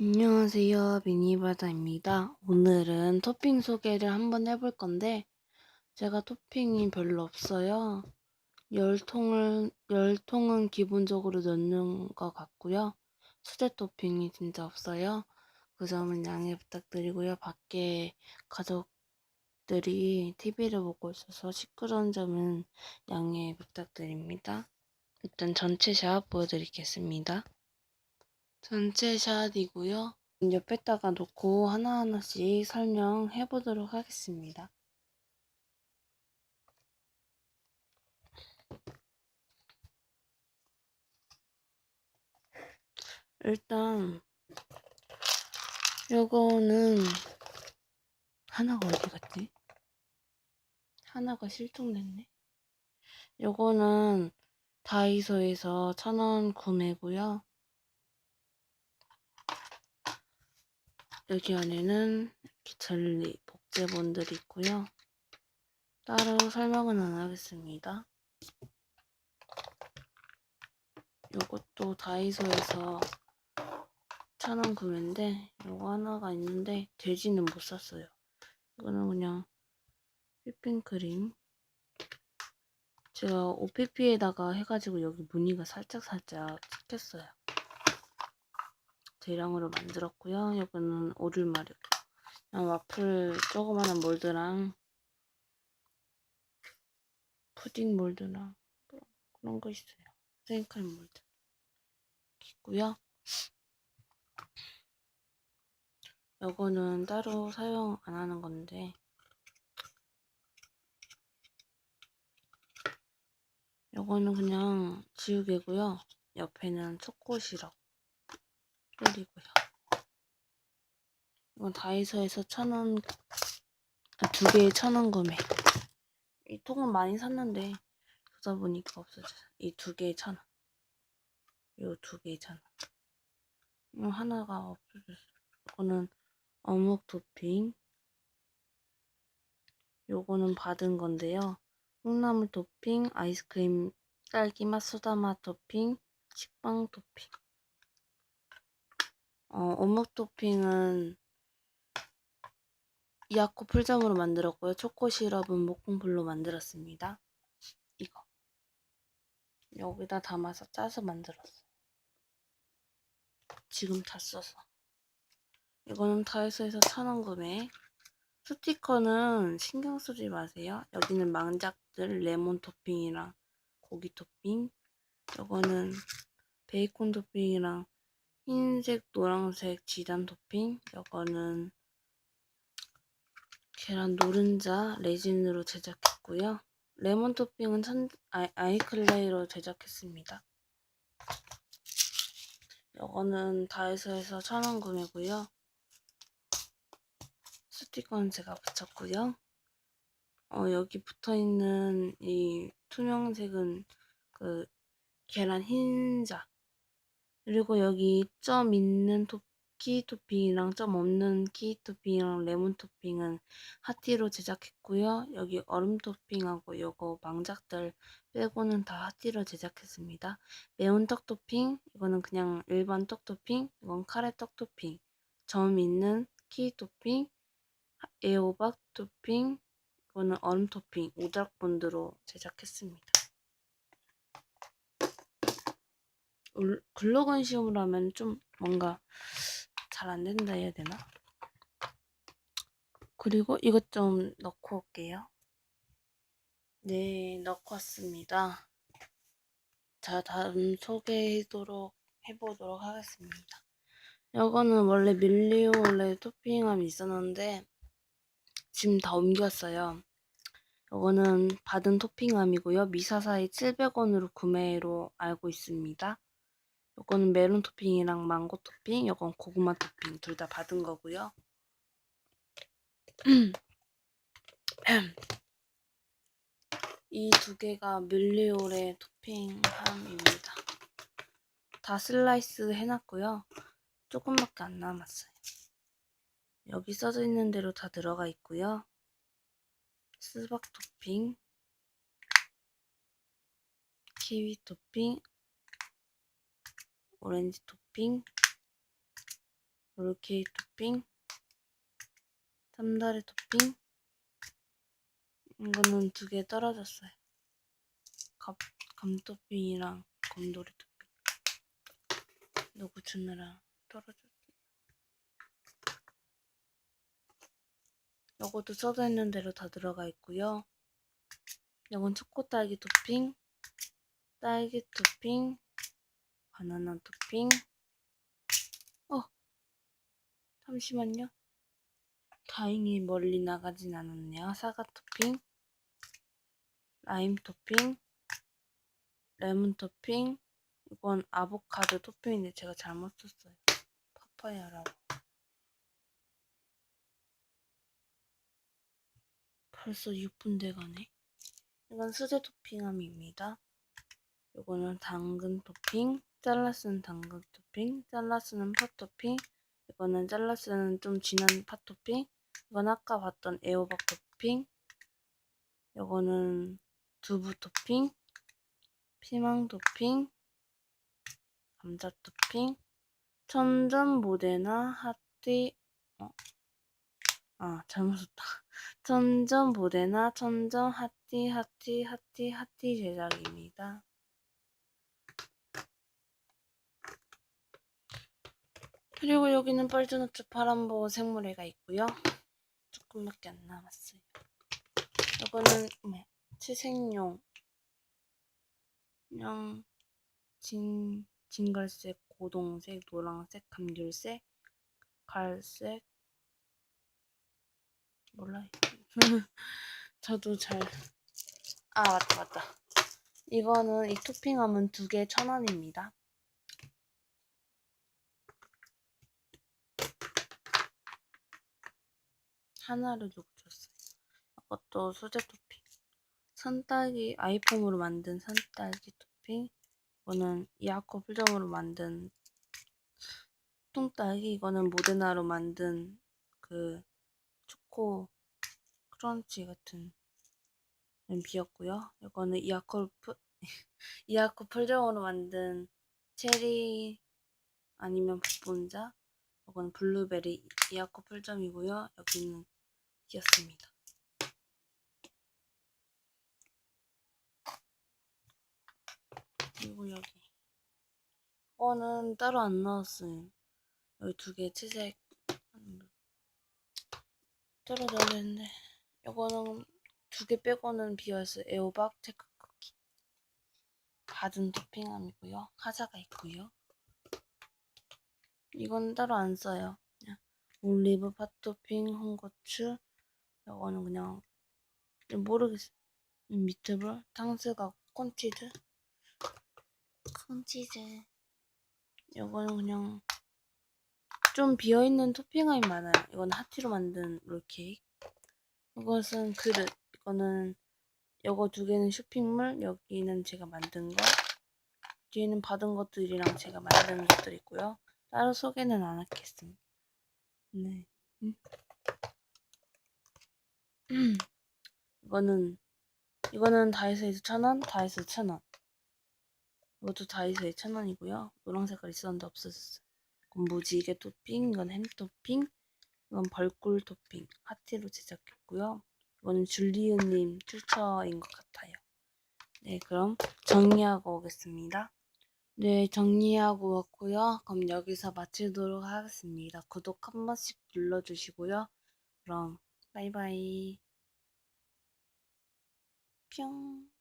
안녕하세요. 미니바다입니다. 오늘은 토핑 소개를 한번 해볼 건데, 제가 토핑이 별로 없어요. 열통을, 열통은 기본적으로 넣는 것 같고요. 수제 토핑이 진짜 없어요. 그 점은 양해 부탁드리고요. 밖에 가족들이 TV를 보고 있어서 시끄러운 점은 양해 부탁드립니다. 일단 전체 샷 보여드리겠습니다. 전체 샷이고요. 옆에다가 놓고 하나하나씩 설명해 보도록 하겠습니다. 일단 요거는 하나가 어디 갔지? 하나가 실종됐네. 요거는 다이소에서 천 원 구매고요. 여기 안에는 이렇게 젤리, 복제본들이 있고요. 따로 설명은 안 하겠습니다. 요것도 다이소에서 천원 구매인데 요거 하나가 있는데 돼지는 못 샀어요. 이거는 그냥 휘핑크림 제가 OPP에다가 해가지고 여기 무늬가 살짝살짝 찍혔어요. 대량으로 만들었고요. 이거는 오를마력. 그냥 와플 조그마한 몰드랑 푸딩 몰드랑 뭐 그런 거 있어요. 생크림 몰드 있고요. 요거는 따로 사용 안 하는 건데 요거는 그냥 지우개고요. 옆에는 초코 시럽 뿌리고요. 이건 다이소에서 천원, 아, 두 개에 천원 구매. 이 통은 많이 샀는데, 그러다 보니까 없어져요. 이두 개에 천 원. 요 두 개에 천 원. 이 하나가 없어졌어요. 이거는 어묵 토핑. 요거는 받은 건데요. 콩나물 토핑, 아이스크림, 딸기맛, 소다맛 토핑, 식빵 토핑. 어, 어묵 토핑은 이아코 풀점으로 만들었고요. 초코 시럽은 목공풀로 만들었습니다. 이거. 여기다 담아서 짜서 만들었어요. 지금 다 써서. 이거는 다이소에서 천원 구매. 스티커는 신경 쓰지 마세요. 여기는 망작들 레몬 토핑이랑 고기 토핑. 이거는 베이컨 토핑이랑 흰색, 노란색 지단 토핑. 이거는 계란 노른자 레진으로 제작했고요. 레몬 토핑은 천, 아, 아이클레이로 제작했습니다. 이거는 다이소에서 천 원 구매고요. 스티커는 제가 붙였고요. 어, 여기 붙어있는 이 투명색은 그 계란 흰자 그리고 여기 점 있는 토, 키 토핑이랑 점 없는 키 토핑이랑 레몬 토핑은 하티로 제작했고요. 여기 얼음 토핑하고 요거 망작들 빼고는 다 하티로 제작했습니다. 매운 떡 토핑, 이거는 그냥 일반 떡 토핑, 이건 카레 떡 토핑, 점 있는 키 토핑, 애호박 토핑, 이거는 얼음 토핑, 오작본드로 제작했습니다. 글루건시움으로 하면 좀 뭔가 잘 안 된다 해야 되나? 그리고 이것 좀 넣고 올게요. 네, 넣고 왔습니다. 자, 다음 소개하도록 해보도록 하겠습니다. 이거는 원래 원래 토핑함이 있었는데 지금 다 옮겼어요. 이거는 받은 토핑함이고요. 미사사의 700원으로 구매로 알고 있습니다. 요거는 메론 토핑이랑 망고 토핑, 요건 고구마 토핑 둘 다 받은 거고요. 이 두 개가 밀리올의 토핑함입니다. 다 슬라이스 해놨고요. 조금밖에 안 남았어요. 여기 써져 있는 대로 다 들어가 있고요. 수박 토핑, 키위 토핑, 오렌지 토핑, 롤케이크 토핑, 삼다리 토핑. 이거는 두 개 떨어졌어요. 감, 감 토핑이랑 곰돌이 토핑. 누구 주느라 떨어졌어요. 요것도 써져 있는 대로 다 들어가 있고요. 이건 초코 딸기 토핑, 딸기 토핑, 바나나 토핑. 어, 잠시만요. 다행히 멀리 나가진 않았네요. 사과 토핑, 라임 토핑, 레몬 토핑. 이건 아보카도 토핑인데 제가 잘못 썼어요. 파파야라고. 벌써 6분 돼가네. 이건 수제 토핑함입니다. 이거는 당근 토핑, 잘라 쓰는 당근 토핑, 잘라 쓰는 파 토핑, 이거는 잘라 쓰는 좀 진한 파 토핑, 이건 아까 봤던 애호박 토핑, 이거는 두부 토핑, 피망 토핑, 감자 토핑, 천전 모데나 핫띠, 어? 아, 잘못 썼다. 천전 모데나 천전 핫띠 핫띠 핫띠 핫띠 제작입니다. 그리고 여기는 뻘즈노트 파란보 생물회가 있고요. 조금밖에 안 남았어요. 이거는 네, 채색용 그냥 진 진갈색, 고동색, 노란색, 감귤색, 갈색 몰라요. 저도 잘. 아, 맞다, 맞다. 이거는 이 토핑하면 두 개 천 원입니다. 하나를 주고 줬어요. 이것도 수제 토핑. 산딸기 아이폼으로 만든 산딸기 토핑. 이거는 이아코 풀점으로 만든 통딸기. 이거는 모데나로 만든 그 초코 크런치 같은 비였고요. 이거는 이아코 풀 이아코 풀점으로 만든 체리 아니면 부분자. 이거는 블루베리 이아코 풀점이고요. 여기는 비었습니다. 그리고 여기 이거는 따로 안 나왔어요. 여기 두 개 채색 떨어져야 되는데 이거는 두 개 빼고는 비어있어요. 애호박 체크 쿠키 받은 토핑함이고요. 화자가 있고요. 이건 따로 안 써요. 올리브 팥토핑, 홍고추 이거는 그냥 모르겠어요. 미트볼, 탕수가 콘치즈 콘치즈 이거는 그냥 좀 비어있는 토핑함이 많아요. 이건 하티로 만든 롤케이크. 이것은 그릇. 이거는 요거 두 개는 쇼핑몰. 여기는 제가 만든 거. 뒤에는 받은 것들이랑 제가 만든 것들 있고요. 따로 소개는 안 하겠습니다. 네. 음. 이거는 이거는 다이소에서 천 원, 다이소 천 원. 이것도 다이소에 천 원이고요. 노란 색깔 있었는데 없어졌어요. 무지개 토핑, 이건 햄 토핑, 이건 벌꿀 토핑, 하티로 제작했고요. 이거는 줄리우님 출처인 것 같아요. 네, 그럼 정리하고 오겠습니다. 네, 정리하고 왔고요. 그럼 여기서 마치도록 하겠습니다. 구독 한 번씩 눌러주시고요. 그럼 바이바이. 뿅.